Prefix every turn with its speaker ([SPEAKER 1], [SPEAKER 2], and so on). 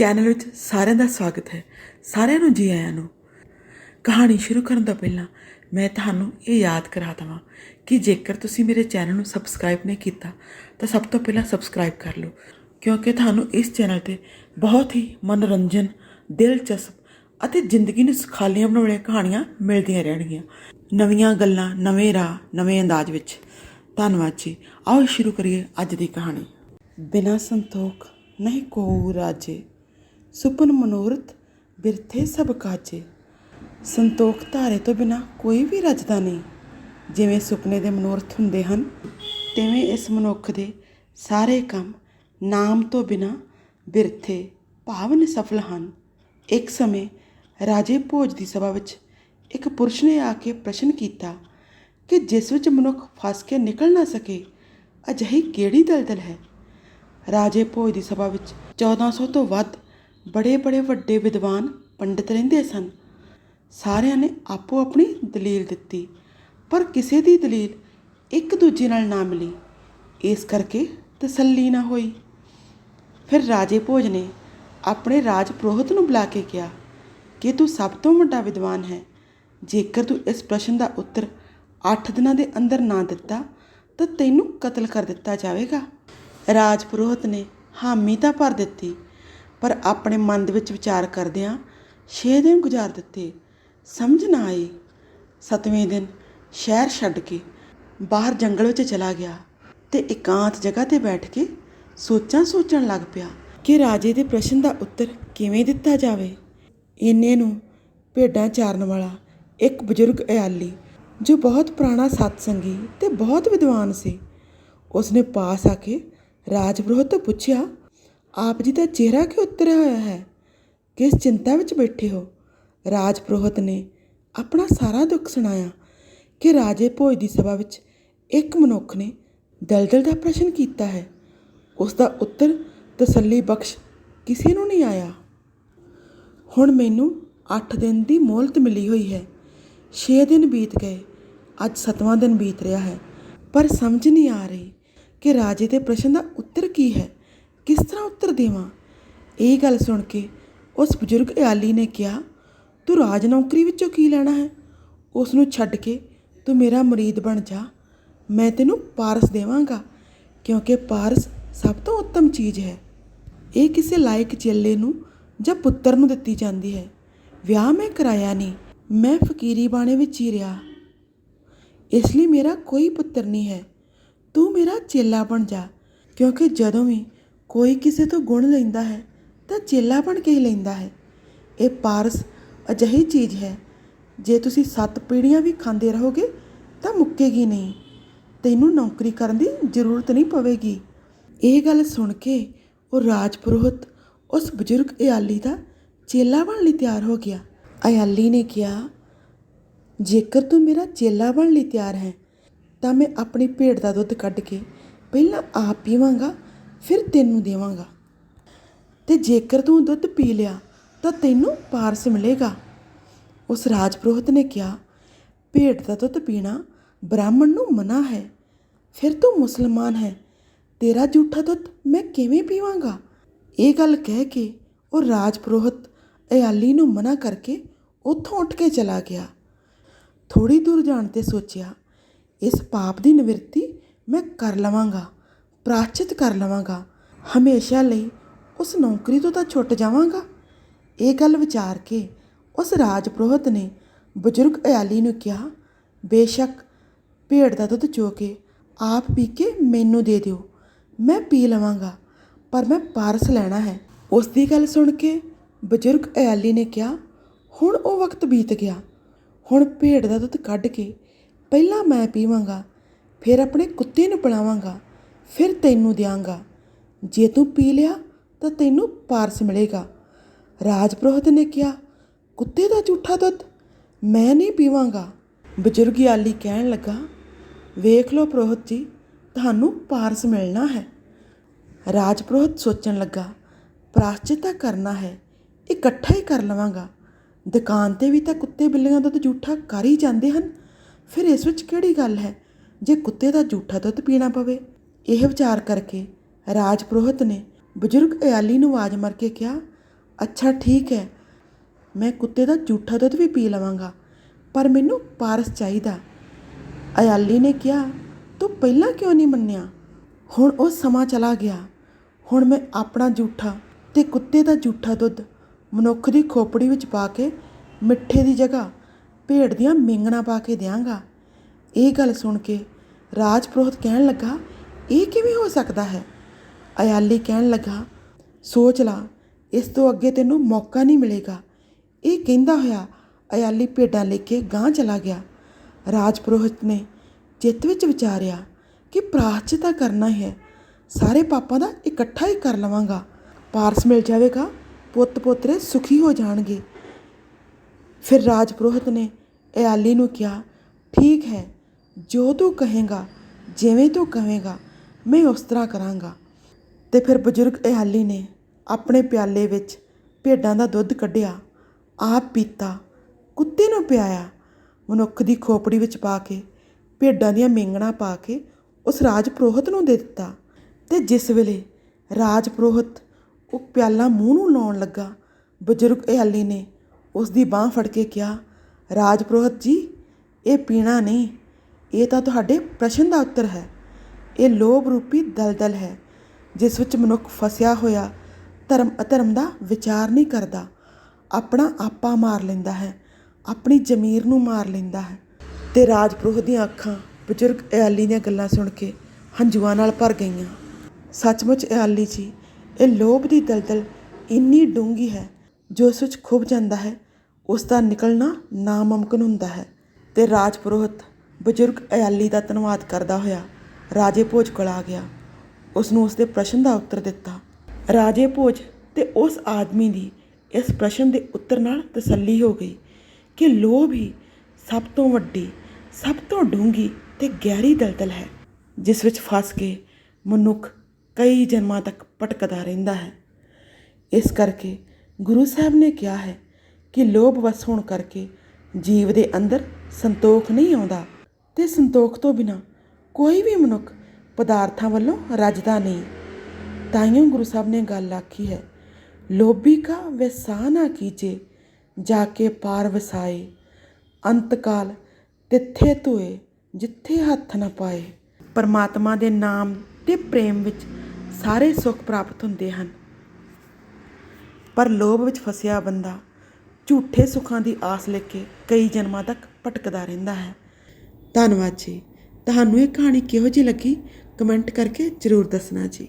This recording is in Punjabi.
[SPEAKER 1] ਚੈਨਲ ਵਿੱਚ ਸਾਰਿਆਂ ਦਾ ਸਵਾਗਤ ਹੈ। ਸਾਰਿਆਂ ਨੂੰ ਜੀ ਆਇਆਂ ਨੂੰ। ਕਹਾਣੀ ਸ਼ੁਰੂ ਕਰਨ ਤੋਂ ਪਹਿਲਾਂ ਮੈਂ ਤੁਹਾਨੂੰ ਇਹ ਯਾਦ ਕਰਾ ਦਵਾਂ ਕਿ ਜੇਕਰ ਤੁਸੀਂ ਮੇਰੇ ਚੈਨਲ ਨੂੰ ਸਬਸਕ੍ਰਾਈਬ ਨਹੀਂ ਕੀਤਾ, ਤਾਂ ਸਭ ਤੋਂ ਪਹਿਲਾਂ ਸਬਸਕ੍ਰਾਈਬ ਕਰ ਲਓ। ਕਿਉਂਕਿ ਤੁਹਾਨੂੰ ਇਸ ਚੈਨਲ ਤੇ ਬਹੁਤ ਹੀ ਮਨੋਰੰਜਨ, ਦਿਲਚਸਪ ਅਤੇ ਜ਼ਿੰਦਗੀ ਨੂੰ ਸੁਖਾਲੀਆਂ ਬਣਾਉਣ ਵਾਲੀਆਂ ਕਹਾਣੀਆਂ ਮਿਲਦੀਆਂ ਰਹਿਣਗੀਆਂ। ਨਵੀਆਂ ਗੱਲਾਂ, ਨਵੇਂ ਰਾਹ, ਨਵੇਂ ਅੰਦਾਜ਼ ਵਿੱਚ। ਧੰਨਵਾਦ ਜੀ। ਆਓ ਸ਼ੁਰੂ ਕਰੀਏ ਅੱਜ ਦੀ ਕਹਾਣੀ। ਬਿਨਾ ਸੰਤੋਖ ਨਹੀਂ ਕੋ ਰਾਜੇ। ਸੁਪਨ ਮਨੋਰਥ ਬਿਰਥੇ ਸਭ ਕਾਜੇ ਸੰਤੋਖ ਧਾਰੇ ਤੋਂ ਬਿਨਾ ਕੋਈ ਵੀ ਰੱਜਦਾ ਨਹੀਂ। ਜਿਵੇਂ ਸੁਪਨੇ ਦੇ ਮਨੋਰਥ ਹੁੰਦੇ ਹਨ, ਤਿਵੇਂ ਇਸ ਮਨੁੱਖ ਦੇ ਸਾਰੇ ਕੰਮ ਨਾਮ ਤੋਂ ਬਿਨਾ ਬਿਰਥੇ ਭਾਵ ਸਫਲ ਹਨ। ਇੱਕ ਸਮੇਂ ਰਾਜੇ ਭੋਜ ਦੀ ਸਭਾ ਵਿੱਚ ਇੱਕ ਪੁਰਸ਼ ਨੇ ਆ ਕੇ ਪ੍ਰਸ਼ਨ ਕੀਤਾ ਕਿ ਜਿਸ ਵਿੱਚ ਮਨੁੱਖ ਫਸ ਕੇ ਨਿਕਲ ਨਾ ਸਕੇ, ਅਜਿਹੀ ਕਿਹੜੀ ਦਲਦਲ ਹੈ? ਰਾਜੇ ਭੋਜ ਦੀ ਸਭਾ ਵਿੱਚ 1400 ਤੋਂ ਵੱਧ ਬੜੇ ਬੜੇ ਵੱਡੇ ਵਿਦਵਾਨ ਪੰਡਿਤ ਰਹਿੰਦੇ ਸਨ। ਸਾਰਿਆਂ ਨੇ ਆਪੋ ਆਪਣੀ ਦਲੀਲ ਦਿੱਤੀ, ਪਰ ਕਿਸੇ ਦੀ ਦਲੀਲ ਇੱਕ ਦੂਜੇ ਨਾਲ ਨਾ ਮਿਲੀ। ਇਸ ਕਰਕੇ ਤਸੱਲੀ ਨਾ ਹੋਈ। ਫਿਰ ਰਾਜੇ ਭੋਜ ਨੇ ਆਪਣੇ ਰਾਜ ਪ੍ਰੋਹਿਤ ਨੂੰ ਬੁਲਾ ਕੇ ਕਿਹਾ, ਕਿ ਤੂੰ ਸਭ ਤੋਂ ਵੱਡਾ ਵਿਦਵਾਨ ਹੈ। ਜੇਕਰ ਤੂੰ ਇਸ ਪ੍ਰਸ਼ਨ ਦਾ ਉੱਤਰ 8 ਦਿਨਾਂ ਦੇ ਅੰਦਰ ਨਾ ਦਿੱਤਾ, ਤਾਂ ਤੈਨੂੰ ਕਤਲ ਕਰ ਦਿੱਤਾ ਜਾਵੇਗਾ। ਰਾਜ ਪੁਰੋਹਿਤ ਨੇ ਹਾਮੀ ਤਾਂ ਭਰ ਦਿੱਤੀ ਪਰ ਆਪਣੇ ਮਨ ਦੇ ਵਿੱਚ ਵਿਚਾਰ ਕਰਦਿਆਂ ਛੇ ਦਿਨ ਗੁਜ਼ਾਰ ਦਿੱਤੇ, ਸਮਝ ਨਾ ਆਈ। ਸਤਵੇਂ ਦਿਨ ਸ਼ਹਿਰ ਛੱਡ ਕੇ ਬਾਹਰ ਜੰਗਲ ਵਿੱਚ ਚਲਾ ਗਿਆ ਤੇ ਇਕਾਂਤ ਜਗ੍ਹਾ ਤੇ ਬੈਠ ਕੇ ਸੋਚਾਂ ਸੋਚਣ ਲੱਗ ਪਿਆ ਕਿ ਰਾਜੇ ਦੇ ਪ੍ਰਸ਼ਨ ਦਾ ਉੱਤਰ ਕਿਵੇਂ ਦਿੱਤਾ ਜਾਵੇ। ਇੰਨੇ ਨੂੰ ਭੇਡਾਂ ਚਾਰਨ ਵਾਲਾ ਇੱਕ ਬਜ਼ੁਰਗ ਅਯਾਲੀ, ਜੋ ਬਹੁਤ ਪੁਰਾਣਾ ਸਤਸੰਗੀ ਤੇ ਬਹੁਤ ਵਿਦਵਾਨ ਸੀ, ਉਸਨੇ ਪਾਸ ਆ ਕੇ ਰਾਜ ਪੁਰੋਹਿਤ ਤੋਂ ਪੁੱਛਿਆ ਆਪ ਜੀ ਦਾ ਚਿਹਰਾ ਕਿਉਂ ਉਤਰਿਆ ਹੋਇਆ ਹੈ? ਕਿਸ ਚਿੰਤਾ ਵਿੱਚ ਬੈਠੇ ਹੋ? ਰਾਜ ਪੁਰੋਹਿਤ ਨੇ ਆਪਣਾ ਸਾਰਾ ਦੁੱਖ ਸੁਣਾਇਆ ਕਿ ਰਾਜੇ ਭੋਜ ਦੀ ਸਭਾ ਵਿੱਚ ਇੱਕ ਮਨੁੱਖ ਨੇ ਦਲਦਲ ਦਾ ਪ੍ਰਸ਼ਨ ਕੀਤਾ ਹੈ। ਉਸ ਦਾ ਉੱਤਰ ਤਸੱਲੀ ਬਖਸ਼ ਕਿਸੇ ਨੂੰ ਨਹੀਂ ਆਇਆ। ਹੁਣ ਮੈਨੂੰ 8 ਦਿਨ ਦੀ ਮੋਹਲਤ ਮਿਲੀ ਹੋਈ ਹੈ। 6 ਦਿਨ ਬੀਤ ਗਏ, ਅੱਜ 7ਵਾਂ ਦਿਨ ਬੀਤ ਰਿਹਾ ਹੈ। ਪਰ ਸਮਝ ਨਹੀਂ ਆ ਰਹੀ ਕਿ ਰਾਜੇ ਦੇ ਪ੍ਰਸ਼ਨ ਦਾ ਉੱਤਰ ਕੀ ਹੈ। ਕਿਸ ਤਰ੍ਹਾਂ ਉੱਤਰ ਦੇਵਾਂ? ਇਹ ਗੱਲ ਸੁਣ ਕੇ ਉਸ ਬਜ਼ੁਰਗ ਇਆਲੀ ਨੇ ਕਿਹਾ, ਤੂੰ ਰਾਜ ਨੌਕਰੀ ਵਿੱਚੋਂ ਕੀ ਲੈਣਾ ਹੈ? ਉਸ ਨੂੰ ਛੱਡ ਕੇ ਤੂੰ ਮੇਰਾ ਮਰੀਦ ਬਣ ਜਾ। ਮੈਂ ਤੈਨੂੰ ਪਾਰਸ ਦੇਵਾਂਗਾ, ਕਿਉਂਕਿ ਪਾਰਸ ਸਭ ਤੋਂ ਉੱਤਮ ਚੀਜ਼ ਹੈ। ਇਹ ਕਿਸੇ ਲਾਇਕ ਚੇਲੇ ਨੂੰ ਜਾਂ ਪੁੱਤਰ ਨੂੰ ਦਿੱਤੀ ਜਾਂਦੀ ਹੈ। ਵਿਆਹ ਮੈਂ ਕਰਾਇਆ ਨਹੀਂ, ਮੈਂ ਫਕੀਰੀ ਬਾਣੇ ਵਿੱਚ ਹੀ ਰਿਹਾ। ਇਸ ਲਈ ਮੇਰਾ ਕੋਈ ਪੁੱਤਰ ਨਹੀਂ ਹੈ। ਤੂੰ ਮੇਰਾ ਚੇਲਾ ਬਣ ਜਾ, ਕਿਉਂਕਿ ਜਦੋਂ ਵੀ ਕੋਈ ਕਿਸੇ ਤੋਂ ਗੁਣ ਲੈਂਦਾ ਹੈ, ਤਾਂ ਚੇਲਾ ਬਣ ਕੇ ਹੀ ਲੈਂਦਾ ਹੈ। ਇਹ ਪਾਰਸ ਅਜਿਹੀ ਚੀਜ਼ ਹੈ, ਜੇ ਤੁਸੀਂ ਸੱਤ ਪੀੜ੍ਹੀਆਂ ਵੀ ਖਾਂਦੇ ਰਹੋਗੇ, ਤਾਂ ਮੁੱਕੇਗੀ ਨਹੀਂ। ਤੈਨੂੰ ਨੌਕਰੀ ਕਰਨ ਦੀ ਜ਼ਰੂਰਤ ਨਹੀਂ ਪਵੇਗੀ। ਇਹ ਗੱਲ ਸੁਣ ਕੇ ਉਹ ਰਾਜਪੁਰੋਹਿਤ, ਉਸ ਬਜ਼ੁਰਗ ਇਆਲੀ ਦਾ ਚੇਲਾ ਬਣ ਲਈ ਤਿਆਰ ਹੋ ਗਿਆ। ਅਯਾਲੀ ਨੇ ਕਿਹਾ, ਜੇਕਰ ਤੂੰ ਮੇਰਾ ਚੇਲਾ ਬਣ ਲਈ ਤਿਆਰ ਹੈ, ਤਾਂ ਮੈਂ ਆਪਣੀ ਭੇਡ ਦਾ ਦੁੱਧ ਕੱਢ ਕੇ ਪਹਿਲਾਂ ਆਪ ਪੀਵਾਂਗਾ ਫਿਰ ਤੈਨੂੰ ਦੇਵਾਂਗਾ। ਤੇ ਜੇਕਰ ਤੂੰ ਦੁੱਧ ਪੀ ਲਿਆ, ਤਾਂ ਤੈਨੂੰ ਪਾਰਸ ਮਿਲੇਗਾ। ਉਸ ਰਾਜਪੁਰੋਹਿਤ ਨੇ ਕਿਹਾ, ਭੇਡ ਦਾ ਦੁੱਧ ਪੀਣਾ ਬ੍ਰਾਹਮਣ ਨੂੰ ਮਨਾ ਹੈ, ਫਿਰ ਤੂੰ ਮੁਸਲਮਾਨ ਹੈ, ਤੇਰਾ ਝੂਠਾ ਦੁੱਧ ਮੈਂ ਕਿਵੇਂ ਪੀਵਾਂਗਾ? ਇਹ ਗੱਲ ਕਹਿ ਕੇ ਉਹ ਰਾਜ ਅਯਾਲੀ ਨੂੰ ਮਨਾ ਕਰਕੇ ਉੱਥੋਂ ਉੱਠ ਕੇ ਚਲਾ ਗਿਆ। ਥੋੜੀ ਦੂਰ ਜਾਣ ਤੇ ਸੋਚਿਆ, ਇਸ ਪਾਪ ਦੀ ਨਿਵਰਤੀ ਮੈਂ ਕਰ ਲਵਾਂਗਾ। ਪ੍ਰਾਚਿਤ ਕਰ ਲਵਾਂਗਾ। ਹਮੇਸ਼ਾ ਲਈ ਉਸ ਨੌਕਰੀ ਤੋਂ ਤਾਂ ਛੁੱਟ ਜਾਵਾਂਗਾ। ਇਹ ਗੱਲ ਵਿਚਾਰ ਕੇ ਉਸ ਰਾਜ ਪੁਰੋਹਿਤ ਨੇ ਬਜ਼ੁਰਗ ਇਆਲੀ ਨੂੰ ਕਿਹਾ, ਬੇਸ਼ੱਕ ਭੇਡ ਦਾ ਦੁੱਧ ਚੋ ਕੇ ਆਪ ਪੀ ਕੇ ਮੈਨੂੰ ਦੇ ਦਿਓ। ਮੈਂ ਪੀ ਲਵਾਂਗਾ, ਪਰ ਮੈਂ ਪਾਰਸ ਲੈਣਾ ਹੈ। ਉਸ ਦੀ ਗੱਲ ਸੁਣ ਕੇ ਬਜ਼ੁਰਗ ਅਯਾਲੀ ਨੇ ਕਿਹਾ, ਹੁਣ ਉਹ ਵਕਤ ਬੀਤ ਗਿਆ। ਹੁਣ ਭੇਡ ਦਾ ਦੁੱਧ ਕੱਢ ਕੇ ਪਹਿਲਾਂ ਮੈਂ ਪੀਵਾਂਗਾ, ਫਿਰ ਆਪਣੇ ਕੁੱਤੇ ਨੂੰ ਪਿਲਾਵਾਂਗਾ। ਫਿਰ ਤੈਨੂੰ ਦਿਆਂਗਾ। ਜੇ ਤੂੰ ਪੀ ਲਿਆ ਤਾਂ ਤੈਨੂੰ ਪਾਰਸ ਮਿਲੇਗਾ। ਰਾਜਪੁਰੋਹਿਤ ਨੇ ਕਿਹਾ, ਕੁੱਤੇ ਦਾ ਝੂਠਾ ਦੁੱਧ ਮੈਂ ਨਹੀਂ ਪੀਵਾਂਗਾ। ਬਜ਼ੁਰਗ ਆਲੀ ਕਹਿਣ ਲੱਗਾ, ਵੇਖ ਲਓ ਪੁਰੋਹਿਤ ਜੀ, ਤੁਹਾਨੂੰ ਪਾਰਸ ਮਿਲਣਾ ਹੈ। ਰਾਜਪੁਰੋਹਿਤ ਸੋਚਣ ਲੱਗਾ, ਪ੍ਰਾਸ਼ਚਿਤਾ ਕਰਨਾ ਹੈ, ਇਕੱਠਾ ਹੀ ਕਰ ਲਵਾਂਗਾ। ਦੁਕਾਨ ਤੇ ਵੀ ਤਾਂ ਕੁੱਤੇ ਬਿੱਲੀਆਂ ਦਾ ਦੁੱਧ ਝੂਠਾ ਕਰ ਹੀ ਜਾਂਦੇ ਹਨ। ਫਿਰ ਇਸ ਵਿੱਚ ਕਿਹੜੀ ਗੱਲ ਹੈ? ਜੇ ਕੁੱਤੇ ਦਾ ਝੂਠਾ ਦੁੱਧ ਪੀਣਾ ਪਵੇ ਇਹ ਵਿਚਾਰ ਕਰਕੇ ਰਾਜਪੁਰੋਹਿਤ ਨੇ ਬਜ਼ੁਰਗ ਅਯਾਲੀ ਨੂੰ ਆਵਾਜ਼ ਮਾਰ ਕੇ ਕਿਹਾ, ਅੱਛਾ, ਠੀਕ ਹੈ, ਮੈਂ ਕੁੱਤੇ ਦਾ ਝੂਠਾ ਦੁੱਧ ਵੀ ਪੀ ਲਵਾਂਗਾ, ਪਰ ਮੈਨੂੰ ਪਾਰਸ ਚਾਹੀਦਾ। ਅਯਾਲੀ ਨੇ ਕਿਹਾ, ਤੂੰ ਪਹਿਲਾਂ ਕਿਉਂ ਨਹੀਂ ਮੰਨਿਆ? ਹੁਣ ਉਹ ਸਮਾਂ ਚਲਾ ਗਿਆ। ਹੁਣ ਮੈਂ ਆਪਣਾ ਝੂਠਾ ਤੇ ਕੁੱਤੇ ਦਾ ਝੂਠਾ ਦੁੱਧ ਮਨੁੱਖ ਦੀ ਖੋਪੜੀ ਵਿੱਚ ਪਾ ਕੇ ਮਿੱਠੇ ਦੀ ਜਗ੍ਹਾ ਭੇਡ ਦੀਆਂ ਮਿੰਗਣਾ ਪਾ ਕੇ ਦਿਆਂਗਾ। ਇਹ ਗੱਲ ਸੁਣ ਕੇ ਰਾਜਪੁਰੋਹਿਤ ਕਹਿਣ ਲੱਗਾ ਇਹ ਕਿਵੇਂ ਹੋ ਸਕਦਾ ਹੈ? ਅਯਾਲੀ ਕਹਿਣ ਲੱਗਾ, ਸੋਚ ਲਾ, ਇਸ ਤੋਂ ਅੱਗੇ ਤੈਨੂੰ ਮੌਕਾ ਨਹੀਂ ਮਿਲੇਗਾ। ਇਹ ਕਹਿੰਦਾ ਹੋਇਆ, ਅਯਾਲੀ ਭੇਡਾਂ ਲੈ ਕੇ ਗਾਂਹ ਚਲਾ ਗਿਆ। ਰਾਜਪੁਰੋਹਿਤ ਨੇ ਚਿੱਤ ਵਿੱਚ ਵਿਚਾਰਿਆ ਕਿ ਪ੍ਰਾਸ਼ਚਿਤ ਤਾਂ ਕਰਨਾ ਹੀ ਹੈ। ਸਾਰੇ ਪਾਪਾਂ ਦਾ ਇਕੱਠਾ ਹੀ ਕਰ ਲਵਾਂਗਾ। ਪਾਰਸ ਮਿਲ ਜਾਵੇਗਾ, ਪੁੱਤ ਪੋਤਰੇ ਸੁਖੀ ਹੋ ਜਾਣਗੇ। ਫਿਰ ਰਾਜਪੁਰੋਹਿਤ ਨੇ ਅਯਾਲੀ ਨੂੰ ਕਿਹਾ, ਠੀਕ ਹੈ, ਜੋ ਤੂੰ ਕਹੇਗਾ, ਜਿਵੇਂ ਤੂੰ ਕਹੇਗਾ ਮੈਂ ਉਸ ਤਰ੍ਹਾਂ ਕਰਾਂਗਾ। ਤੇ ਫਿਰ ਬਜ਼ੁਰਗ ਅਯਾਲੀ ਨੇ ਆਪਣੇ ਪਿਆਲੇ ਵਿੱਚ ਭੇਡਾਂ ਦਾ ਦੁੱਧ ਕੱਢਿਆ, ਆਪ ਪੀਤਾ, ਕੁੱਤੇ ਨੂੰ ਪਿਆਇਆ। ਮਨੁੱਖ ਦੀ ਖੋਪੜੀ ਵਿੱਚ ਪਾ ਕੇ, ਭੇਡਾਂ ਦੀਆਂ ਮੇਂਗਣਾ ਪਾ ਕੇ ਉਸ ਰਾਜ ਪੁਰੋਹਿਤ ਨੂੰ ਦੇ ਦਿੱਤਾ। ਤੇ ਜਿਸ ਵੇਲੇ ਰਾਜ ਪੁਰੋਹਿਤ ਉਹ ਪਿਆਲਾ ਮੂੰਹ ਨੂੰ ਲਾਉਣ ਲੱਗਾ, ਬਜ਼ੁਰਗ ਅਯਾਲੀ ਨੇ ਉਸ ਦੀ ਬਾਹ ਫੜ ਕੇ ਕਿਹਾ, ਰਾਜ ਪੁਰੋਹਿਤ ਜੀ, ਇਹ ਪੀਣਾ ਨਹੀਂ। ਇਹ ਤਾਂ ਤੁਹਾਡੇ ਪ੍ਰਸ਼ਨ ਦਾ ਉੱਤਰ ਹੈ। ਇਹ ਲੋਭ ਰੂਪੀ ਦਲਦਲ ਹੈ, ਜਿਸ ਵਿੱਚ ਮਨੁੱਖ ਫਸਿਆ ਹੋਇਆ ਧਰਮ ਅਧਰਮ ਦਾ ਵਿਚਾਰ ਨਹੀਂ ਕਰਦਾ। ਆਪਣਾ ਆਪਾ ਮਾਰ ਲੈਂਦਾ ਹੈ, ਆਪਣੀ ਜ਼ਮੀਰ ਨੂੰ ਮਾਰ ਲੈਂਦਾ ਹੈ ਤੇ ਰਾਜ ਦੀਆਂ ਅੱਖਾਂ ਬਜ਼ੁਰਗ ਅਯਾਲੀ ਦੀਆਂ ਗੱਲਾਂ ਸੁਣ ਕੇ ਹੰਝੂਆਂ ਨਾਲ ਭਰ ਗਈਆਂ। ਸੱਚਮੁੱਚ ਅਯਾਲੀ ਜੀ, ਇਹ ਲੋਭ ਦੀ ਦਲਦਲ ਇੰਨੀ ਡੂੰਗੀ ਹੈ, ਜੋ ਉਸ ਵਿੱਚ ਖੁੱਭ ਜਾਂਦਾ ਹੈ, ਉਸ ਦਾ ਨਿਕਲਣਾ ਨਾਮੁਮਕਿਨ ਹੁੰਦਾ ਹੈ ਤੇ ਰਾਜਪੁਰੋਹਿਤ ਬਜ਼ੁਰਗ ਅਯਾਲੀ ਦਾ ਧੰਨਵਾਦ ਕਰਦਾ ਹੋਇਆ ਰਾਜੇ ਭੋਜ ਕੋਲ ਆ ਗਿਆ। ਉਸ ਨੂੰ ਉਸ ਦੇ ਪ੍ਰਸ਼ਨ ਦਾ ਉੱਤਰ ਦਿੱਤਾ। ਰਾਜੇ ਭੋਜ ਤੇ ਉਸ ਆਦਮੀ ਦੀ ਇਸ ਪ੍ਰਸ਼ਨ ਦੇ ਉੱਤਰ ਨਾਲ ਤਸੱਲੀ ਹੋ ਗਈ ਕਿ ਲੋਭ ਹੀ ਸਭ ਤੋਂ ਵੱਡੀ, ਸਭ ਤੋਂ ਡੂੰਗੀ ਤੇ ਗਹਿਰੀ ਦਲਦਲ ਹੈ, ਜਿਸ ਵਿੱਚ ਫਸ ਕੇ ਮਨੁੱਖ ਕਈ ਜਨਮਾਂ ਤੱਕ ਭਟਕਦਾ ਰਹਿੰਦਾ ਹੈ। ਇਸ ਕਰਕੇ ਗੁਰੂ ਸਾਹਿਬ ਨੇ ਕਿਹਾ ਹੈ ਕਿ ਲੋਭ ਵਸ ਹੋਣ ਕਰਕੇ ਜੀਵ ਦੇ ਅੰਦਰ ਸੰਤੋਖ ਨਹੀਂ ਆਉਂਦਾ ਤੇ ਸੰਤੋਖ ਤੋਂ ਬਿਨਾ ਕੋਈ ਵੀ ਮਨੁੱਖ ਪਦਾਰਥਾਂ ਵੱਲੋਂ ਰੱਜਦਾ ਨਹੀਂ। ਤਾਈਓ ਗੁਰੂ ਸਾਹਿਬ ਨੇ ਗੱਲ ਆਖੀ ਹੈ, ਲੋਭੀ ਕਾ ਵੈਸਾ ਨਾ ਕੀਜੇ, ਜਾ ਕੇ ਪਾਰ ਵਸਾਏ। ਅੰਤਕਾਲ ਤਿੱਥੇ ਧੋਏ, ਜਿੱਥੇ ਹੱਥ ਨਾ ਪਾਏ। ਪਰਮਾਤਮਾ ਦੇ ਨਾਮ ਤੇ ਪ੍ਰੇਮ ਵਿੱਚ ਸਾਰੇ ਸੁੱਖ ਪ੍ਰਾਪਤ ਹੁੰਦੇ ਹਨ। ਪਰ ਲੋਭ ਵਿੱਚ ਫਸਿਆ ਬੰਦਾ ਝੂਠੇ ਸੁੱਖਾਂ ਦੀ ਆਸ ਲੈ ਕੇ ਕਈ ਜਨਮਾਂ ਤੱਕ ਭਟਕਦਾ ਰਹਿੰਦਾ ਹੈ। ਧੰਨਵਾਦ ਜੀ। ਤੁਹਾਨੂੰ ਇਹ ਕਹਾਣੀ ਕਿਹੋ ਜਿਹੀ ਲੱਗੀ? ਕਮੈਂਟ ਕਰਕੇ ਜ਼ਰੂਰ ਦੱਸਣਾ ਜੀ।